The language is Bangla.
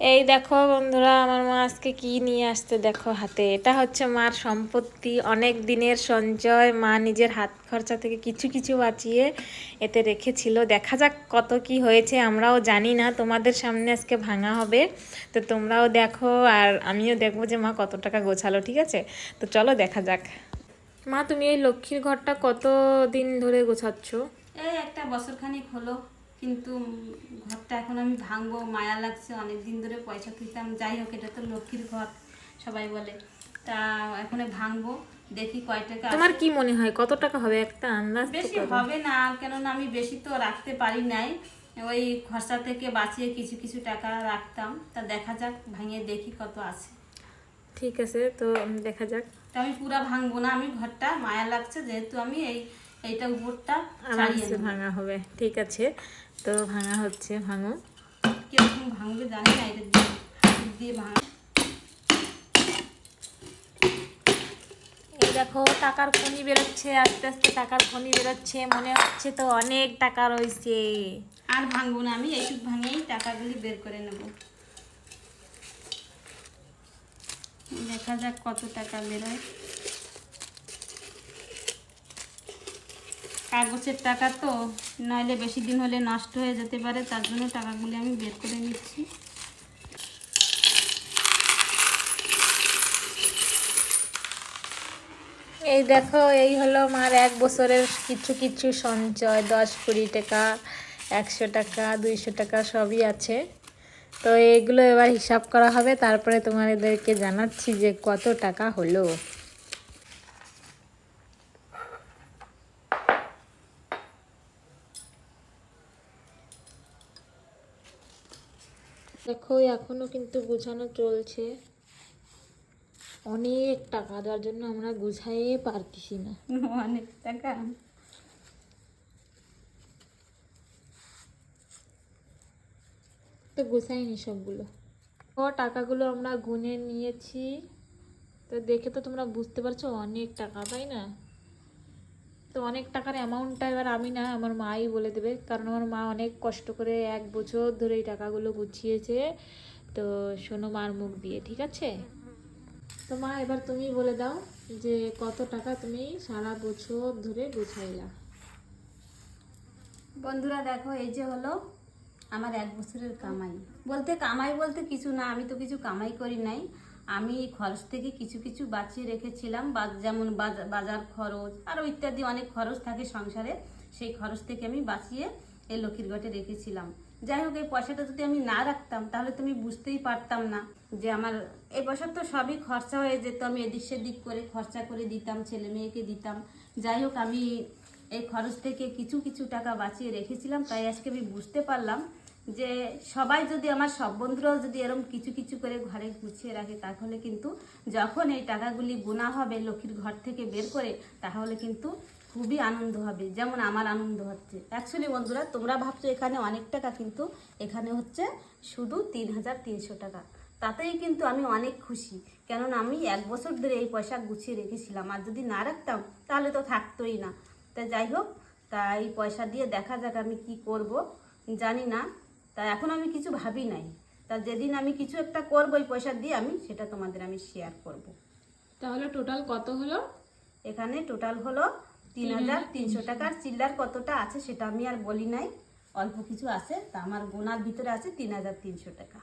এই দেখো বন্ধুরা, আমার মা আজকে কি নিয়ে আসতে দেখো হাতে? এটা হচ্ছে মার সম্পত্তি, অনেক দিনের সঞ্চয়। মা নিজের হাত খরচা থেকে কিছু কিছু বাঁচিয়ে এতে রেখেছিল। দেখা যাক কত কি হয়েছে, আমরাও জানি না। তোমাদের সামনে আজকে ভাঙা হবে, তো তোমরাও দেখো। আর আমিও দেখব যে মা কত টাকা গোছালো, ঠিক আছে? তো চলো দেখা যাক। মা, তুমি এই লক্ষ্মীর ঘরটা কত দিন ধরে গোছাচ্ছ? এই একটা বছর খানিক হলো। কিন্তু ঘরটা এখন আমি ভাঙবো মায়া লাগছে অনেক দিন ধরে পয়সা তুলতাম। যাই হোক এটা তো লক্ষ্মীর ঘর সবাই বলে। তা এখন ভাঙবো দেখি কয় টাকা। তোমার কি মনে হয় কত টাকা হবে একটা আন্দাজ বেশি হবে না কেননা আমি বেশি তো রাখতে পারি নাই। ওই খরচা থেকে বাঁচিয়ে কিছু কিছু টাকা রাখতাম। তা দেখা যাক ভাঙিয়ে দেখি কত আছে। ঠিক আছে তো দেখা যাক। তা আমি পুরা ভাঙবো না আমি ঘরটা মায়া লাগছে যেহেতু আমি এই এইটা উপরটা ছাড়িয়ে ভাঙা হবে। ঠিক আছে। তো ভাঙা হচ্ছে ভাঙো। কীরকম ভাঙবে জানি না এটা দিয়ে ভাঙা। এই দেখো টাকার খনি বেরোচ্ছে আস্তে আস্তে টাকার খনি বেরোচ্ছে। মনে হচ্ছে তো অনেক টাকা রয়েছে। আর ভাঙবো না আমি এইটুক ভাঙেই টাকাগুলি বের করে নেব। দেখা যাক কত টাকা বেরোয়। কাগজের টাকা তো, নইলে বেশি দিন হলে নষ্ট হয়ে যেতে পারে, তার জন্য টাকাগুলি আমি বের করে নিচ্ছি। এই দেখো, এই হলো আমার এক বছরের কিছু কিছু সঞ্চয়, দশ কুড়ি টাকা, একশো টাকা, দুইশো টাকা, সবই আছে। তো এগুলো এবার হিসাব করা হবে, তারপরে তোমাদেরকে জানাচ্ছি যে কত টাকা হলো। দেখো এখনও কিন্তু গুছানো চলছে। অনেক টাকা দেওয়ার জন্য আমরা গুছাইয়ে পারতেছি না। অনেক টাকা। তো গুছাইনি সবগুলো। ও টাকাগুলো আমরা গুনে নিয়েছি। তো দেখে তো তোমরা বুঝতে পারছ অনেক টাকা তাই না? তো অনেক টাকার অ্যামাউন্টটা এবার আমি না, আমার মাই বলে দেবে। কারণ আমার মা অনেক কষ্ট করে এক বছর ধরে এই টাকাগুলো গুছিয়েছে। তো শোনো মার মুখ দিয়ে, ঠিক আছে? তো মা, এবার তুমি বলে দাও যে কত টাকা তুমি সারা বছর ধরে গুছাইলা। বন্ধুরা, দেখো, এই যে হলো আমার এক বছরের কামাই। বলতে কামাই বলতে কিছু না, আমি তো কিছু কামাই করি নাই। আমি খরচ থেকে কিছু কিছু বাঁচিয়ে রেখেছিলাম যেমন বাজা- বাজার খরচ আরও ইত্যাদি অনেক খরচ থাকে সংসারে, সেই খরচ থেকে আমি বাঁচিয়ে এই লক্ষ্মীর ঘটে রেখেছিলাম। যাই হোক, এই পয়সাটা যদি আমি না রাখতাম, তাহলে তো আমি বুঝতেই পারতাম না যে আমার, এই পয়সা তো সবই খরচা হয়ে যেত, আমি এদিক সেদিক করে খরচা করে দিতাম, ছেলে মেয়েকে দিতাম। যাই হোক, আমি এই খরচ থেকে কিছু কিছু টাকা বাঁচিয়ে রেখেছিলাম, তাই আজকে আমি বুঝতে পারলাম যে সবাই যদি আমার সব বন্ধুরাও যদি এরকম কিছু কিছু করে ঘরে গুছিয়ে রাখে, তাহলে কিন্তু যখন এই টাকাগুলি গোনা হবে লক্ষ্মীর ঘর থেকে বের করে, তাহলে কিন্তু খুবই আনন্দ হবে। যেমন আমার আনন্দ হচ্ছে। অ্যাকচুয়ালি বন্ধুরা, তোমরা ভাবছ এখানে অনেক টাকা, কিন্তু এখানে হচ্ছে শুধু তিন হাজার তিনশো টাকা। তাতেই কিন্তু আমি অনেক খুশি। কেননা আমি এক বছর ধরে এই পয়সা গুছিয়ে রেখেছিলাম। আর যদি না রাখতাম, তাহলে তো থাকতোই না। তা যাই হোক, তা এই পয়সা দিয়ে দেখা যাক আমি কি করব। জানি না। তা এখন আমি কিছু ভাবি নাই। তা যেদিন আমি কিছু একটা করব ওই পয়সা দিয়ে আমি সেটা তোমাদের আমি শেয়ার করব। তাহলে টোটাল কত হলো? এখানে টোটাল হলো তিন হাজার তিনশো টাকার চিল্লার কতটা আছে সেটা আমি আর বলি নাই। অল্প কিছু আছে তা আমার গোনার ভিতরে আছে তিন হাজার তিনশো টাকা।